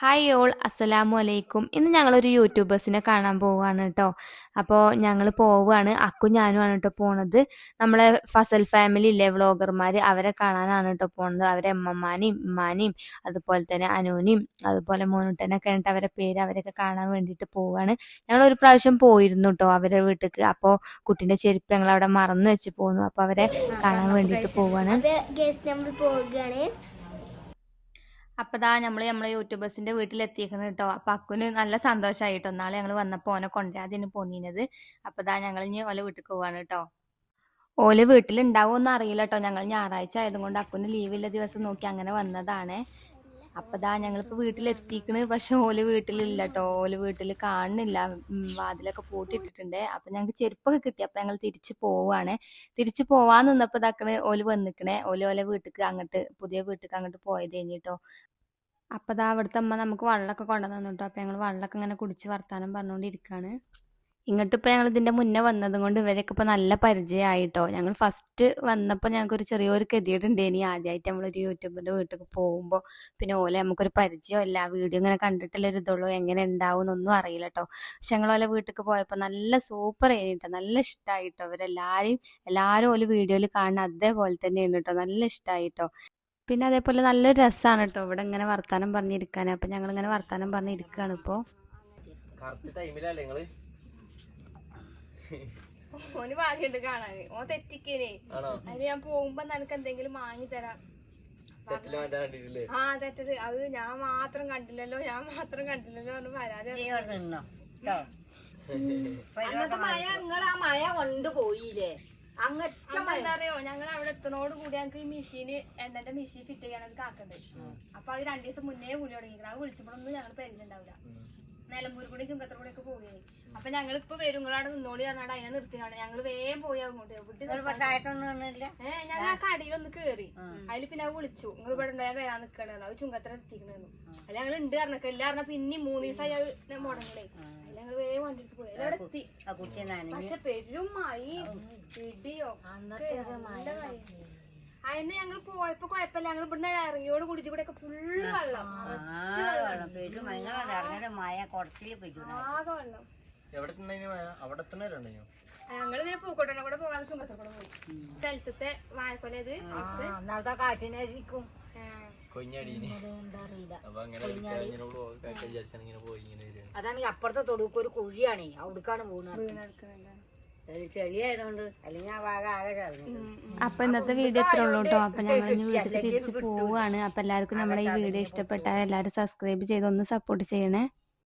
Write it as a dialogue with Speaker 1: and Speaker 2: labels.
Speaker 1: Hi all അസ്സലാമു അലൈക്കും ഇന്ന് ഞങ്ങളൊരു യൂട്യൂബേഴ്സിനെ കാണാൻ പോവുകയാണ് കേട്ടോ അപ്പോൾ ഞങ്ങൾ പോവുകയാണ് അക്കു ആണ് കേട്ടോ പോണത്. നമ്മളെ ഫസൽ ഫാമിലി ഇല്ലേ വ്ളോഗർമാർ അവരെ കാണാനാണ് കേട്ടോ പോണത്. അവരെ അമ്മമാനെയും ഉമ്മാനെയും അതുപോലെ തന്നെ അനുവിനെയും അതുപോലെ മോനുട്ടനൊക്കെ ആയിട്ട് അവരെ പേര് അവരൊക്കെ കാണാൻ വേണ്ടിയിട്ട് പോവുകയാണ് ഞങ്ങൾ ഒരു പ്രാവശ്യം പോയിരുന്നു കേട്ടോ അവരുടെ വീട്ടിലേക്ക് അപ്പോൾ കുട്ടീന്റെ ചെരുപ്പ് ഞങ്ങൾ അവിടെ മറന്നു വെച്ച് പോന്നു. അപ്പോൾ അവരെ കാണാൻ വേണ്ടിയിട്ട് പോവുകയാണ്.
Speaker 2: അപ്പൊ ഗേസ് നമ്മൾ പോവുകയാണ്
Speaker 1: അപ്പൊ ദാ നമ്മൾ നമ്മളെ യൂട്യൂബേഴ്സിന്റെ വീട്ടിൽ എത്തിയേക്കുന്നത് കേട്ടോ അപ്പൊ അക്കുന് നല്ല സന്തോഷമായിട്ടോ നാളെ ഞങ്ങൾ വന്നപ്പോ ഓനെ കൊണ്ടുവരാതിന് പോന്നീനത്. അപ്പതാ ഞങ്ങൾ ഇനി ഓലെ വീട്ടിൽ പോവാണ് കേട്ടോ ഓൽ വീട്ടിലുണ്ടാവുമെന്ന് അറിയില്ല കേട്ടോ ഞങ്ങൾ ഞായറാഴ്ച ആയതുകൊണ്ട് അക്കുന് ലീവില്ല ദിവസം നോക്കി അങ്ങനെ വന്നതാണ്. അപ്പൊ ദാ ഞങ്ങളിപ്പോ വീട്ടിലെത്തിക്കണ്. പക്ഷെ ഓൽ വീട്ടിലില്ല കേട്ടോ ഓൽ വീട്ടിൽ കാണുന്നില്ല. വാതിലൊക്കെ പൂട്ടിയിട്ടിട്ടുണ്ട്. അപ്പൊ ഞങ്ങൾക്ക് ചെരുപ്പൊക്കെ കിട്ടി. അപ്പൊ ഞങ്ങൾ തിരിച്ചു പോവാണ്. തിരിച്ചു പോവാൻ നിന്നപ്പോ ഇതാക്കണ് ഓൽ വന്നിക്കണേ. ഓൽ ഓലെ വീട്ടിക്ക് അങ്ങോട്ട് പുതിയ വീട്ടിക്ക് അങ്ങോട്ട് പോയത് കഴിഞ്ഞിട്ടോ. അപ്പൊ ദാ അവിടുത്തെ അമ്മ നമുക്ക് വെള്ളമൊക്കെ കൊണ്ടുവന്നു കേട്ടോ അപ്പൊ ഞങ്ങൾ വെള്ളമൊക്കെ ഇങ്ങനെ കുടിച്ച് വർത്താനം പറഞ്ഞുകൊണ്ടിരിക്കുകയാണ് ഇങ്ങോട്ട് ഇപ്പൊ ഞങ്ങൾ ഇതിന്റെ മുന്നേ വന്നതും കൊണ്ട് ഇവരൊക്കെ ഇപ്പൊ നല്ല പരിചയമായിട്ടോ ഞങ്ങൾ ഫസ്റ്റ് വന്നപ്പോൾ ഞങ്ങൾക്ക് ഒരു ചെറിയൊരു ഗതികേടുണ്ട് ഇനി ആദ്യമായിട്ട് നമ്മളൊരു യൂട്യൂബിന്റെ വീട്ടിൽ പോകുമ്പോൾ പിന്നെ ഓലെ നമുക്കൊരു പരിചയമില്ല. വീഡിയോ ഇങ്ങനെ കണ്ടിട്ടുള്ള ഒരു ഇതുള്ളൂ. എങ്ങനെ ഉണ്ടാവും എന്നൊന്നും അറിയില്ല കേട്ടോ പക്ഷെ ഞങ്ങൾ ഓലെ വീട്ടിൽ പോയപ്പോൾ നല്ല സൂപ്പർ ആയിട്ടോ നല്ല ഇഷ്ടമായിട്ടോ അവരെല്ലാരെയും എല്ലാവരും ഓൽ വീഡിയോയിൽ കാണുന്ന അതേപോലെ തന്നെയാണ് കേട്ടോ നല്ല ഇഷ്ടമായിട്ടോ പിന്നെ അതേപോലെ നല്ലൊരു രസമാണ് കേട്ടോ ഇവിടെ ഇങ്ങനെ വർത്താനം പറഞ്ഞിരിക്കാൻ അപ്പൊ ഞങ്ങൾ ഇങ്ങനെ വർത്താനം പറഞ്ഞിരിക്കുകയാണ് ഇപ്പോ.
Speaker 3: കറക്റ്റ് ടൈമിലല്ലേ നിങ്ങൾ?
Speaker 4: ഓന് ഭാഗ്യണ്ട് കാണാന്. ഓൻ തെറ്റിക്കേനെ.
Speaker 3: ആണോ?
Speaker 4: അതിന് ഞാൻ പോകുമ്പോ നിനക്ക് എന്തെങ്കിലും വാങ്ങി തരാം.
Speaker 3: തെറ്റിൽ മാറ്റാൻ കണ്ടിട്ടില്ലേ
Speaker 4: ആ തെറ്റത്. അത് ഞാൻ മാത്രം കണ്ടില്ലല്ലോ. ഞാൻ മാത്രം കണ്ടില്ലല്ലോ എന്ന് പരാതി പറഞ്ഞു.
Speaker 5: അന്നത്തെ മഴ നിങ്ങൾ ആ മഴ കൊണ്ടുപോയില്ലേ പോയില്ലേ?
Speaker 4: അപ്പൊ എന്താ അറിയോ? ഞങ്ങൾ അവിടെ എത്തണോട് കൂടി ഞങ്ങൾക്ക് ഈ മെഷീന് എണ്ണന്റെ മെഷീൻ ഫിറ്റ് ചെയ്യാനത് കാക്കണ്ട് അപ്പൊ അത് രണ്ടു ദിവസം മുന്നേ കൂടി തുടങ്ങിക്കണം അത് വിളിച്ചപ്പോഴൊന്നും ഞങ്ങൾ പരിചയമുണ്ടാവില്ല നിലമ്പൂർ കൂടി ചുങ്കത്തർ കൂടി ഒക്കെ പോവുകയായി അപ്പൊ ഞങ്ങൾ ഇപ്പൊ വരും നിങ്ങളവിടെ നിന്നോളി പറഞ്ഞാൽ അതിനെ നിർത്തിയാണ് ഞങ്ങൾ വേഗം പോയി അങ്ങോട്ട് ഏഹ് ഞങ്ങൾ ആ കടയിലൊന്ന് കേറി. അതിൽ പിന്നെ വിളിച്ചു. നിങ്ങൾ ഇവിടെ ഉണ്ടായാൽ വരാൻ നിക്കണ അത് ചുങ്കത്ര എത്തിക്കണു അല്ല ഞങ്ങൾ ഉണ്ട് പറഞ്ഞൊക്കെ എല്ലാം പറഞ്ഞ പിന്നെ മൂന്ന് ദിവസമായി അത് മുടങ്ങലേ അതിൽ ഞങ്ങൾ വേഗം വണ്ടി എടുത്ത് പോയി അവിടെ എത്തി.
Speaker 5: ആ കുട്ടി നനഞ്ഞ്.
Speaker 4: പക്ഷെ പെരും മഴയും ഇടിയോ അതിന് ഞങ്ങൾ പോയപ്പോ കുഴപ്പമില്ല. ഞങ്ങൾ ഇവിടുന്ന് ഇറങ്ങിയോട് കൂടിയിട്ട് കൂടെ ഒക്കെ ഫുള്ള് വെള്ളം.
Speaker 5: വെള്ളം പെരും നിങ്ങളത് ഇറങ്ങുന്ന മായ കുറച്ചിൽ പറ്റൂല
Speaker 4: ആകെ വെള്ളം.
Speaker 3: എവിടെ അവിടെ തന്നെ
Speaker 4: പൂക്കോട്ടനെ കൂടെ പോകാൻ ചുങ്കത്തർ കൂടെ പോയി. സ്ഥലത്തെ വാഴക്കൊല ഇത്
Speaker 5: അന്നത്തെ കാറ്റിനായിരിക്കും. അതാണ് അപ്പുറത്തെ തൊടുക്കൊരു കുഴിയാണ്. അവിടേക്കാണ് പോകുന്നത് ചെളിയായതുകൊണ്ട് അല്ലെങ്കിൽ ആ ഭാഗം ആകെ ചറിഞ്ഞു
Speaker 1: അപ്പൊ ഇന്നത്തെ വീഡിയോ ഇത്രേ ഉള്ളൂ കേട്ടോ. അപ്പൊ ഞങ്ങൾ ഇനി വീട്ടിൽ തിരിച്ചു പോവാണ്. അപ്പൊ എല്ലാവർക്കും നമ്മുടെ ഈ വീഡിയോ ഇഷ്ടപ്പെട്ടാൽ എല്ലാവരും സബ്സ്ക്രൈബ് ചെയ്ത് ഒന്ന് സപ്പോർട്ട് ചെയ്യണേ.